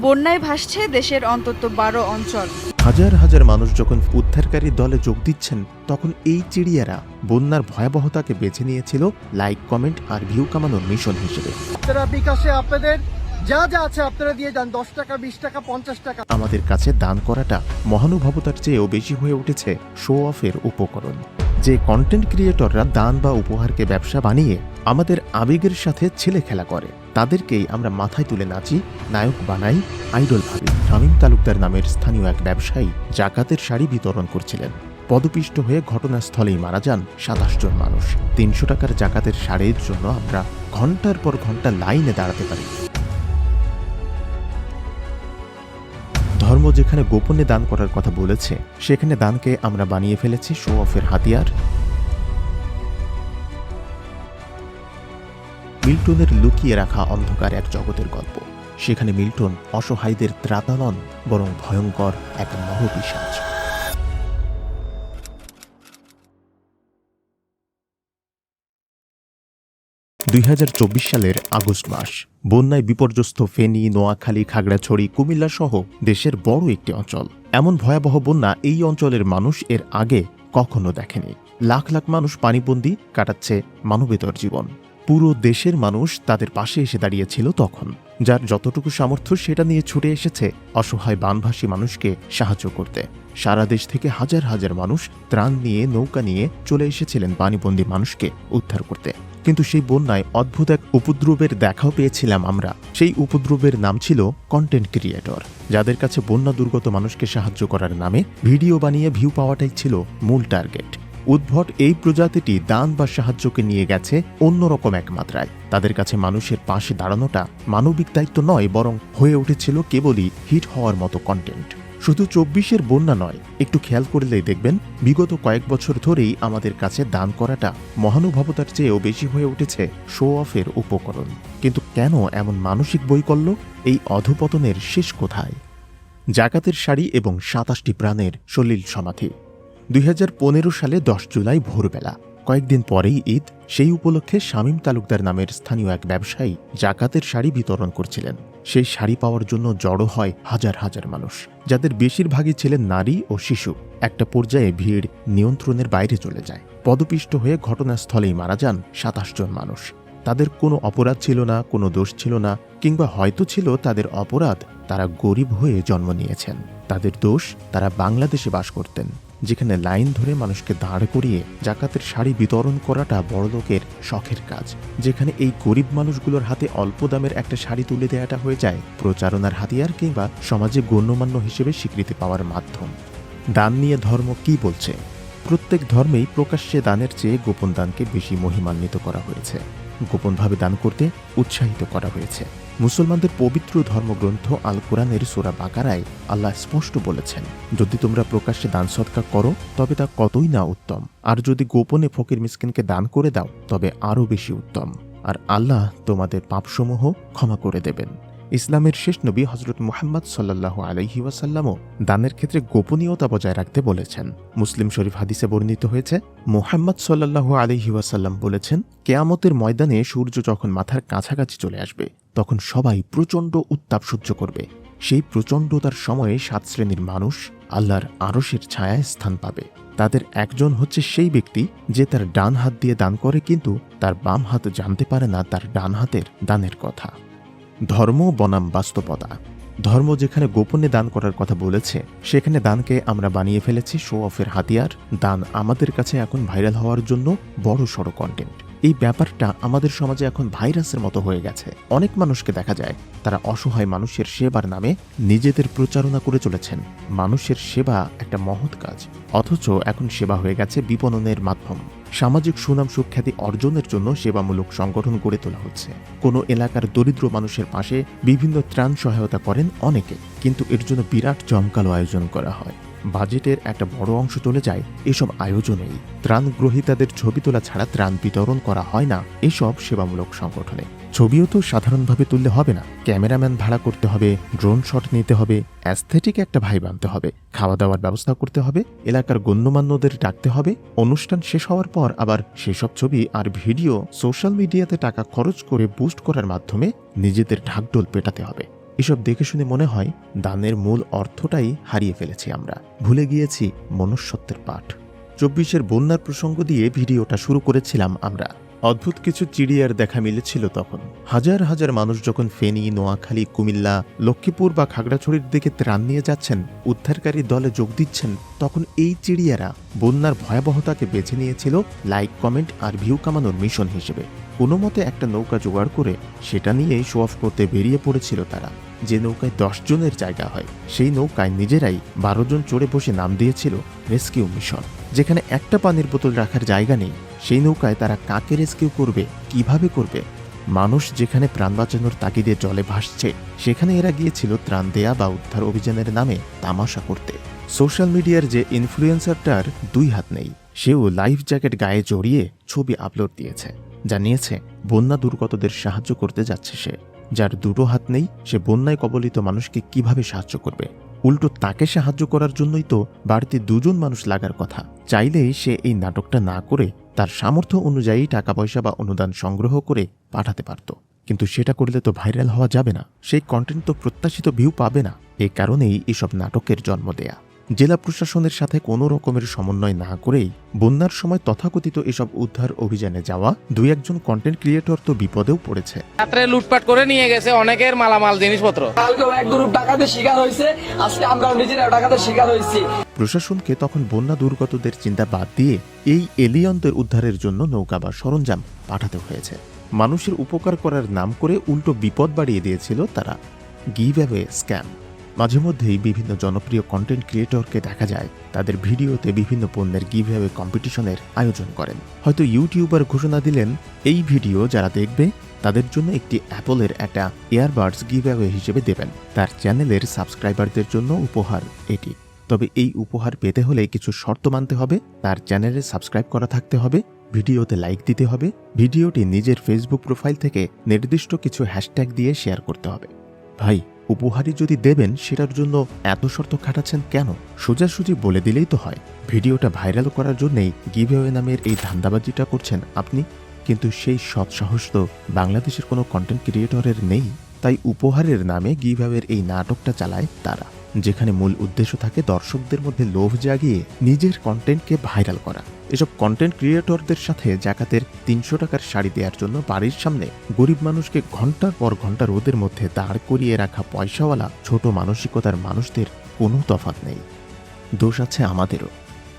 বন্যায় ভাসছে দেশের অন্তত বারো অঞ্চল। হাজার হাজার মানুষ যখন উদ্ধারকারী দলে যোগ দিচ্ছেন তখন এই চিড়িয়ারা বন্যার ভয়াবহতাকে বেছে নিয়েছিল লাইক কমেন্ট আর ভিউ কামানোর মিশন হিসেবে। আপনারা বিকাশে আপনাদের যা যা আছে আপনারা দিয়ে যান দশ টাকা বিশ টাকা পঞ্চাশ টাকা। আমাদের কাছে দান করাটা মহানুভবতার চেয়েও বেশি হয়ে উঠেছে শো অফের উপকরণ। যে কন্টেন্ট ক্রিয়েটররা দান বা উপহারকে ব্যবসা বানিয়ে আমাদের আবেগের সাথে ছেলে খেলা করে। তাদেরকেই আমরা মাথায় তুলে নাচি, নায়ক বানাই, আইডল ভাবি। শামীম তালুকদার নামের স্থানীয় এক ব্যবসায়ী জাকাতের শাড়ি বিতরণ করছিলেন। পদপিষ্ট হয়ে ঘটনাস্থলেই মারা যান সাতাশ জন মানুষ। তিনশো টাকার জাকাতের শাড়ির জন্য আমরা ঘণ্টার পর ঘণ্টা লাইনে দাঁড়াতে পারি। ধর্ম যেখানে গোপনে দান করার কথা বলেছে, সেখানে দানকে আমরা বানিয়ে ফেলেছি শো অফের হাতিয়ার। মিল্টনের লুকিয়ে রাখা অন্ধকার এক জগতের গল্প। সেখানে মিল্টন অসহায়দের ত্রাতা নন বরং ভয়ঙ্কর এক মহপিসাজ দুই সালের আগস্ট মাস, বন্যায় বিপর্যস্ত ফেনী, নোয়াখালী, খাগড়াছড়ি, কুমিল্লা সহ দেশের বড় একটি অঞ্চল। এমন ভয়াবহ বন্যা এই অঞ্চলের মানুষ এর আগে কখনো দেখেনি। লাখ লাখ মানুষ পানিবন্দি কাটাচ্ছে মানবেতর জীবন। পুরো দেশের মানুষ তাদের পাশে এসে দাঁড়িয়েছিল তখন, যার যতটুকু সামর্থ্য সেটা নিয়ে ছুটে এসেছে অসহায় বানভাসী মানুষকে সাহায্য করতে। সারা দেশ থেকে হাজার হাজার মানুষ ত্রাণ নিয়ে, নৌকা নিয়ে চলে এসেছিলেন পানিবন্দী মানুষকে উদ্ধার করতে। কিন্তু সেই বন্যায় অদ্ভুত এক উপদ্রবের দেখাও পেয়েছিলাম আমরা। সেই উপদ্রবের নাম ছিল কন্টেন্ট ক্রিয়েটর যাদের কাছে বন্যা দুর্গত মানুষকে সাহায্য করার নামে ভিডিও বানিয়ে ভিউ পাওয়াটাই ছিল মূল টার্গেট উদ্ভট এই প্রজাতিটি দান বা সাহায্যকে নিয়ে গেছে অন্যরকম এক মাত্রায়। তাদের কাছে মানুষের পাশে দাঁড়ানোটা মানবিক দায়িত্ব নয়, বরং হয়ে উঠেছিল কেবলই হিট হওয়ার মতো কন্টেন্ট শুধু চব্বিশের বন্যা নয়, একটু খেয়াল করলেই দেখবেন, বিগত কয়েক বছর ধরেই আমাদের কাছে দান করাটা মহানুভবতার চেয়েও বেশি হয়ে উঠেছে শো অফের উপকরণ। কিন্তু কেন এমন মানসিক বৈকল্য? এই অধপতনের শেষ কোথায়? জাকাতের শাড়ি এবং সাতাশটি প্রাণের সলিল সমাধি। দুই হাজার পনেরো সালে দশ জুলাই ভোরবেলা। কয়েকদিন পরেই ঈদ, সেই উপলক্ষে শামীম তালুকদার নামের স্থানীয় এক ব্যবসায়ী জাকাতের শাড়ি বিতরণ করছিলেন। সেই শাড়ি পাওয়ার জন্য জড়ো হয় হাজার হাজার মানুষ, যাদের বেশিরভাগই ছিলেন নারী ও শিশু। একটা পর্যায়ে ভিড় নিয়ন্ত্রণের বাইরে চলে যায়। পদপিষ্ট হয়ে ঘটনাস্থলেই মারা যান সাতাশ জন মানুষ। তাদের কোনো অপরাধ ছিল না, কোনো দোষ ছিল না, কিংবা হয়তো ছিল তাদের অপরাধ, তারা গরিব হয়ে জন্ম নিয়েছেন। তাদের দোষ তারা বাংলাদেশে বাস করতেন। যেখানে লাইন ধরে মানুষকে দাঁড় করিয়ে জাকাতের শাড়ি বিতরণ করাটা বড়লোকের শখের কাজ। যেখানে এই গরিব মানুষগুলোর হাতে অল্প দামের একটা শাড়ি তুলে দেওয়াটা হয়ে যায় প্রচারণার হাতিয়ার কিংবা সমাজে গণ্যমান্য হিসেবে স্বীকৃতি পাওয়ার মাধ্যম। দান নিয়ে ধর্ম কি বলছে? প্রত্যেক ধর্মেই প্রকাশ্যে দানের চেয়ে গোপন দানকে বেশি মহিমান্বিত করা হয়েছে। গোপনভাবে দান করতে উৎসাহিত করা হয়েছে। মুসলমানদের পবিত্র ধর্মগ্রন্থ আল কোরআনের সোরা বাকারায় আল্লাহ স্পষ্ট বলেছেন, যদি তোমরা প্রকাশ্যে দান সৎকার করো, তবে তা কতই না উত্তম। আর যদি গোপনে ফকির মিসকিনকে দান করে দাও, তবে আরও বেশি উত্তম। আর আল্লাহ তোমাদের পাপসমূহ ক্ষমা করে দেবেন। ইসলামের শেষ নবী হজরত মুহাম্মদ সাল্লাহ আলহি ওয়াসাল্লামও দানের ক্ষেত্রে গোপনীয়তা বজায় রাখতে বলেছেন। মুসলিম শরীফ হাদিসে বর্ণিত হয়েছে, মুহাম্মদ সাল্লাহ আলহি ওয়াসাল্লাম বলেছেন, কেয়ামতের ময়দানে সূর্য যখন মাথার কাছাকাছি চলে আসবে, তখন সবাই প্রচণ্ড উত্তাপ সহ্য করবে। সেই প্রচণ্ডতার সময়ে সাত শ্রেণির মানুষ আল্লাহর আরশের ছায়ায় স্থান পাবে। তাদের একজন হচ্ছে সেই ব্যক্তি যে তার ডান হাত দিয়ে দান করে, কিন্তু তার বাম হাত জানতে পারে না তার ডান হাতের দানের কথা। ধর্ম বনাম বাস্তবতা। ধর্ম যেখানে গোপনে দান করার কথা বলেছে, সেখানে দানকে আমরা বানিয়ে ফেলেছি শো অফের হাতিয়ার। দান আমাদের কাছে এখন ভাইরাল হওয়ার জন্য বড় সড়ো কন্টেন্ট এই ব্যাপারটা আমাদের সমাজে এখন ভাইরাসের মতো হয়ে গেছে। অনেক মানুষকে দেখা যায়, তারা অসহায় মানুষের সেবার নামে নিজেদের প্রচারণা করে চলেছেন। মানুষের সেবা একটা মহৎ কাজ। অথচ এখন সেবা হয়ে গেছে বিপণনের মাধ্যম। সামাজিক সুনাম সুখ্যাতি অর্জনের জন্য সেবামূলক সংগঠন গড়ে তোলা হচ্ছে। কোনো এলাকার দরিদ্র মানুষের পাশে বিভিন্ন ত্রাণ সহায়তা করেন অনেকে, কিন্তু এর জন্য বিরাট জমকালো আয়োজন করা হয়। বাজেটের একটা বড় অংশ চলে যায় এসব আয়োজনেই। ত্রাণ গ্রহীতাদের ছবি তোলা ছাড়া ত্রাণ বিতরণ করা হয় না এসব সেবামূলক সংগঠনে। ছবিও তো সাধারণভাবে তুললে হবে না। ক্যামেরাম্যান ভাড়া করতে হবে, ড্রোন শট নিতে হবে, অ্যাস্থেটিক একটা ভাই বানতে হবে খাওয়া দাওয়ার ব্যবস্থা করতে হবে, এলাকার গণ্যমান্যদের ডাকতে হবে, অনুষ্ঠান শেষ হওয়ার পর আবার সেসব ছবি আর ভিডিও সোশ্যাল মিডিয়াতে টাকা খরচ করে বুস্ট করার মাধ্যমে নিজেদের ঢাকঢোল পেটাতে হবে। এসব দেখে শুনে মনে হয় দানের মূল অর্থটাই হারিয়ে ফেলেছি আমরা। ভুলে গিয়েছি মনুষ্যত্বের পাঠ। চব্বিশের বন্যার প্রসঙ্গ দিয়ে ভিডিওটা শুরু করেছিলাম আমরা। অদ্ভুত কিছু চিড়িয়ার দেখা মিলেছিল তখন। হাজার হাজার মানুষ যখন ফেনী, নোয়াখালী, কুমিল্লা, লক্ষ্মীপুর বা খাগড়াছড়ির দিকে ত্রাণ নিয়ে যাচ্ছেন, উদ্ধারকারী দলে যোগ দিচ্ছেন, তখন এই চিড়িয়ারা বন্যার ভয়াবহতাকে বেছে নিয়েছিল লাইক, কমেন্ট আর ভিউ কামানোর মিশন হিসেবে। কোনো মতে একটা নৌকা জোগাড় করে সেটা নিয়েই শো অফ করতে বেরিয়ে পড়েছিল তারা। যে নৌকায় দশ জনের জায়গা হয়, সেই নৌকায় নিজেরাই বারো জন চড়ে বসে নাম দিয়েছিল রেস্কিউ মিশন। যেখানে একটা পানির বোতল রাখার জায়গা নেই, সেই নৌকায় তারা কাকে রেস্কিউ করবে, কীভাবে করবে? মানুষ যেখানে প্রাণ বাঁচানোর তাগিদে জলে ভাসছে, সেখানে এরা গিয়েছিল ত্রাণ দেয়া বা উদ্ধার অভিযানের নামে তামাশা করতে। সোশ্যাল মিডিয়ার যে ইনফ্লুয়েন্সারটার দুই হাত নেই, সেও লাইফ জ্যাকেট গায়ে জড়িয়ে ছবি আপলোড দিয়েছে, জানিয়েছে, বন্যা দুর্গতদের সাহায্য করতে যাচ্ছে সে। যার দুটো হাত নেই, সে বন্যায় কবলিত মানুষকে কীভাবে সাহায্য করবে? উল্টো তাকে সাহায্য করার জন্যই তো বাড়িতে দুজন মানুষ লাগার কথা। চাইলেই সে এই নাটকটা না করে তার সামর্থ্য অনুযায়ী টাকা পয়সা বা অনুদান সংগ্রহ করে পাঠাতে পারত। কিন্তু সেটা করলে তো ভাইরাল হওয়া যাবে না। সেই কন্টেন্ট তো প্রত্যাশিত ভিউ পাবে না। এই কারণেই এসব নাটকের জন্ম দেয়া। জেলা প্রশাসনের সাথে কোনো রকমের সমন্বয় না করেই বন্যার সময় তথাকথিত এসব উদ্ধার অভিযানে যাওয়া দুই একজন কন্টেন্ট ক্রিয়েটর তো বিপদেও পড়েছে। রাত্রে লুটপাট করে নিয়ে গেছে অনেকের মালামাল জিনিসপত্র। কালকেও এক গ্রুপ ডাকাতের শিকার হয়েছে আজকে আমরাও নিজেরা ডাকাতের শিকার হয়েছি। প্রশাসনকে তখন বন্যা দুর্গতদের চিন্তা বাদ দিয়ে এই এলিয়নদের উদ্ধারের জন্য নৌকা বা সরঞ্জাম পাঠাতে হয়েছে। মানুষের উপকার করার নাম করে উল্টো বিপদ বাড়িয়ে দিয়েছিল তারা। Giveaway scam. মাঝে মধ্যেই বিভিন্ন জনপ্রিয় কন্টেন্ট ক্রিয়েটরকে দেখা যায়। তাদের ভিডিওতে বিভিন্ন পণ্যের গিভ অ্যাওয়ে কম্পিটিশনের আয়োজন করেন। হয়তো ইউটিউবার ঘোষণা দিলেন, এই ভিডিও যারা দেখবে, তাদের জন্য একটি অ্যাপলের একটা এয়ারবাডস গিভ অ্যাওয়ে হিসেবে দেবেন। তার চ্যানেলের সাবস্ক্রাইবারদের জন্য উপহার এটি। তবে এই উপহার পেতে হলে কিছু শর্ত মানতে হবে। তার চ্যানেলে সাবস্ক্রাইব করা থাকতে হবে, ভিডিওতে লাইক দিতে হবে, ভিডিওটি নিজের ফেসবুক প্রোফাইল থেকে নির্দিষ্ট কিছু হ্যাশট্যাগ দিয়ে শেয়ার করতে হবে। ভাই উপহারই যদি দেবেন, সেটার জন্য এত শর্ত খাটাচ্ছেন কেন? সোজাসুজি বলে দিলেই তো হয়। ভিডিওটা ভাইরাল করার জন্যেই গিভওয়ে নামের এই ধান্দাবাজিটা করছেন আপনি। কিন্তু সেই সৎ সাহস তো বাংলাদেশের কোনো কন্টেন্ট ক্রিয়েটরের নেই। তাই উপহারের নামে গিভাবের এই নাটকটা চালায় তারা। যেখানে মূল উদ্দেশ্য থাকে দর্শকদের মধ্যে লোভ জাগিয়ে নিজের কন্টেন্টকে ভাইরাল করা। এসব কন্টেন্ট ক্রিয়েটরদের সাথে জাকাতের তিনশো টাকার শাড়ি দেওয়ার জন্য বাড়ির সামনে গরিব মানুষকে ঘণ্টার পর ঘণ্টা রোদের মধ্যে দাঁড় করিয়ে রাখা পয়সাওয়ালা ছোট মানসিকতার মানুষদের কোনো তফাৎ নেই। দোষ আছে আমাদেরও।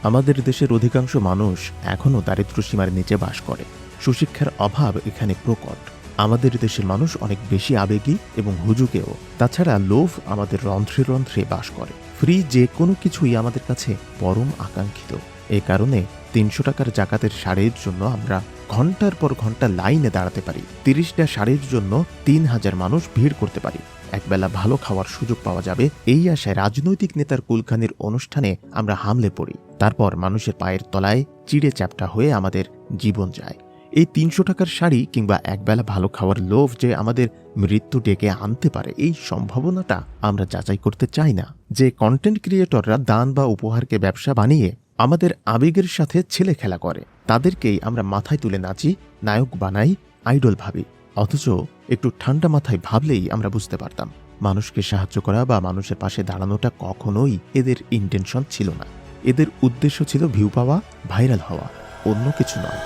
আমাদের দেশের অধিকাংশ মানুষ এখনও দারিদ্র সীমার নিচে বাস করে। সুশিক্ষার অভাব এখানে প্রকট। আমাদের দেশের মানুষ অনেক বেশি আবেগী এবং হুজুকেও তাছাড়া লোভ আমাদের রন্ধ্রে রন্ধ্রে বাস করে। ফ্রি যে কোনো কিছুই আমাদের কাছে পরম আকাঙ্ক্ষিত। এই কারণে তিনশো টাকার জাকাতের শাড়ির জন্য আমরা ঘণ্টার পর ঘণ্টা লাইনে দাঁড়াতে পারি। তিরিশটা শাড়ির জন্য তিন হাজার মানুষ ভিড় করতে পারি। একবেলা ভালো খাওয়ার সুযোগ পাওয়া যাবে। এই আশায় রাজনৈতিক নেতার কুলখানির অনুষ্ঠানে আমরা হামলে পড়ি। তারপর মানুষের পায়ের তলায় চিড়ে চ্যাপটা হয়ে আমাদের জীবন যায়। এই তিনশো টাকার শাড়ি কিংবা একবেলা ভালো খাওয়ার লোভ যে আমাদের মৃত্যু ডেকে আনতে পারে, এই সম্ভাবনাটা আমরা যাচাই করতে চাই না। যে কন্টেন্ট ক্রিয়েটররা দান বা উপহারকে ব্যবসা বানিয়ে আমাদের আবেগের সাথে ছেলে খেলা করে, তাদেরকেই আমরা মাথায় তুলে নাচি, নায়ক বানাই আইডল ভাবি। অথচ একটু ঠান্ডা মাথায় ভাবলেই আমরা বুঝতে পারতাম, মানুষকে সাহায্য করা বা মানুষের পাশে দাঁড়ানোটা কখনোই এদের ইন্টেনশন ছিল না। এদের উদ্দেশ্য ছিল ভিউ পাওয়া ভাইরাল হওয়া, অন্য কিছু নয়।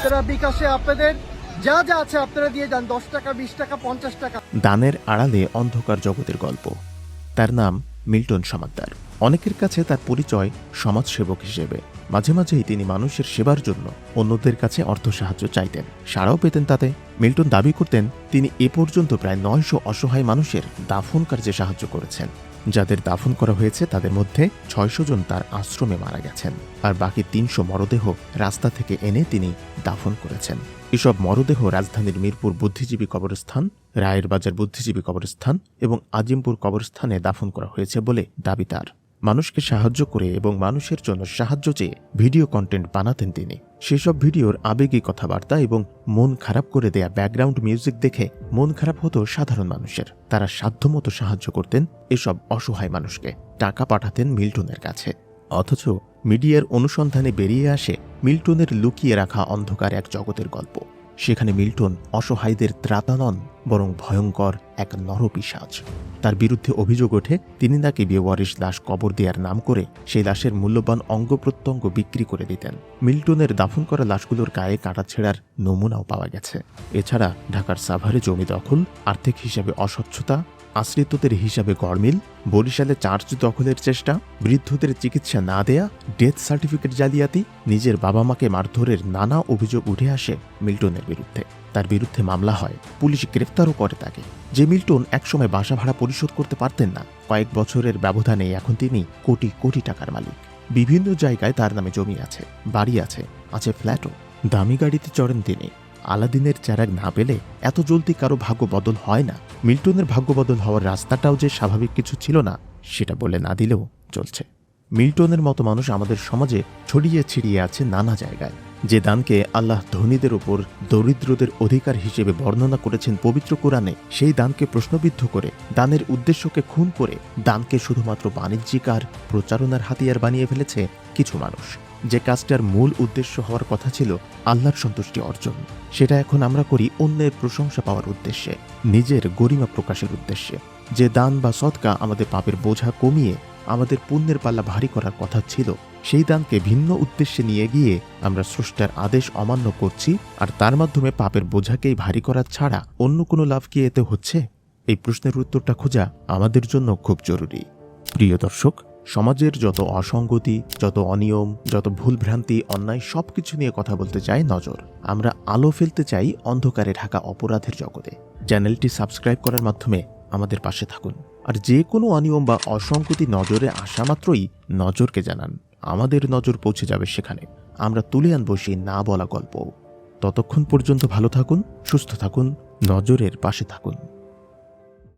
আপনারা বিকাশে আপনাদের যা যা আছে আপনারা দিয়ে যান, দশ টাকা, বিশ টাকা, পঞ্চাশ টাকা। দানের আড়ালে অন্ধকার জগতের গল্প। তার নাম মিল্টন সমাদ্দার। অনেকের কাছে তার পরিচয় সমাজসেবক হিসেবে। মাঝে মাঝেই তিনি মানুষের সেবার জন্য অন্যদের কাছে অর্থ সাহায্য চাইতেন। সাড়াও পেতেন তাতে। মিল্টন দাবি করতেন, তিনি এ পর্যন্ত প্রায় নয়শো অসহায় মানুষের দাফন কার্যে সাহায্য করেছেন। যাদের দাফন করা হয়েছে, তাদের মধ্যে ছয়শো জন তার আশ্রমে মারা গেছেন। আর বাকি তিনশো মরদেহ রাস্তা থেকে এনে তিনি দাফন করেছেন। এসব মরদেহ রাজধানীর মিরপুর বুদ্ধিজীবী কবরস্থান রায়ের বাজার বুদ্ধিজীবী কবরস্থান এবং আজিমপুর কবরস্থানে দাফন করা হয়েছে বলে দাবি তার। মানুষকে সাহায্য করে এবং মানুষের জন্য সাহায্য চেয়ে ভিডিও কন্টেন্ট বানাতেন তিনি। সেসব ভিডিওর আবেগী কথাবার্তা এবং মন খারাপ করে দেয়া ব্যাকগ্রাউন্ড মিউজিক দেখে মন খারাপ হতো সাধারণ মানুষের। তারা সাধ্যমতো সাহায্য করতেন এসব অসহায় মানুষকে। টাকা পাঠাতেন মিল্টনের কাছে। অথচ মিডিয়ার অনুসন্ধানে বেরিয়ে আসে মিল্টনের লুকিয়ে রাখা অন্ধকার এক জগতের গল্প। সেখানে মিল্টন অসহায়দের ত্রাতা নন বরং ভয়ঙ্কর এক নরপিসাজ তার বিরুদ্ধে অভিযোগ ওঠে, তিনি নাকি বেওয়ারিশ লাশ কবর দেওয়ার নাম করে সেই লাশের মূল্যবান অঙ্গ প্রত্যঙ্গ বিক্রি করে দিতেন। মিল্টনের দাফন করা লাশগুলোর গায়ে কাটা ছেঁড়ার নমুনাও পাওয়া গেছে। এছাড়া ঢাকার সাভারে জমি দখল, আর্থিক হিসাবে অস্বচ্ছতা আশ্রিতদের হিসাবে গড়মিল, বরিশালে চার্জ দখলের চেষ্টা, বৃদ্ধদের চিকিৎসা না দেয়া, ডেথ সার্টিফিকেট জালিয়াতি, নিজের বাবা মাকে মারধরের নানা অভিযোগ উঠে আসে মিল্টনের বিরুদ্ধে। তার বিরুদ্ধে মামলা হয়। পুলিশ গ্রেফতারও করে তাকে। যে মিল্টন একসময় বাসা ভাড়া পরিশোধ করতে পারতেন না, কয়েক বছরের ব্যবধানে এখন তিনি কোটি কোটি টাকার মালিক। বিভিন্ন জায়গায় তার নামে জমি আছে, বাড়ি আছে আছে ফ্ল্যাটও। দামি গাড়িতে চড়েন তিনি। আলাদিনের চেরাগ না পেলে এত জলদি কারও ভাগ্য বদল হয় না। মিল্টনের ভাগ্য বদল হওয়ার রাস্তাটাও যে স্বাভাবিক কিছু ছিল না, সেটা বলে না দিলেও চলছে। মিল্টনের মতো মানুষ আমাদের সমাজে ছড়িয়ে ছিড়িয়ে আছে নানা জায়গায়। যে দানকে আল্লাহ ধনীদের ওপর দরিদ্রদের অধিকার হিসেবে বর্ণনা করেছেন পবিত্র কোরআনে, সেই দানকে প্রশ্নবিদ্ধ করে, দানের উদ্দেশ্যকে খুন করে, দানকে শুধুমাত্র বাণিজ্যিক আর প্রচারণার হাতিয়ার বানিয়ে ফেলেছে কিছু মানুষ। যে কাজটার মূল উদ্দেশ্য হওয়ার কথা ছিল আল্লাহর সন্তুষ্টি অর্জন। সেটা এখন আমরা করি অন্যের প্রশংসা পাওয়ার উদ্দেশ্যে, নিজের গরিমা প্রকাশের উদ্দেশ্যে। যে দান বা সৎকা আমাদের পাপের বোঝা কমিয়ে আমাদের পুণ্যের পাল্লা ভারী করার কথা ছিল, সেই দানকে ভিন্ন উদ্দেশ্যে নিয়ে গিয়ে আমরা স্রষ্টার আদেশ অমান্য করছি আর তার মাধ্যমে পাপের বোঝাকেই ভারী করা ছাড়া অন্য কোনো লাভ কি এতে হচ্ছে? এই প্রশ্নের উত্তরটা খোঁজা আমাদের জন্য খুব জরুরি। প্রিয় দর্শক সমাজের যত অসঙ্গতি, যত অনিয়ম, যত ভুলভ্রান্তি, অন্যায় সবকিছু নিয়ে কথা বলতে চাই নজর। আমরা আলো ফেলতে চাই অন্ধকারে ঢাকা অপরাধের জগতে। চ্যানেলটি সাবস্ক্রাইব করার মাধ্যমে আমাদের পাশে থাকুন। আর যে কোনো অনিয়ম বা অসঙ্গতি নজরে আসা মাত্রই নজরকে জানান। আমাদের নজর পৌঁছে যাবে সেখানে। আমরা তুলে আনব সেই না বলা গল্প ততক্ষণ পর্যন্ত ভালো থাকুন, সুস্থ থাকুন, নজরের পাশে থাকুন।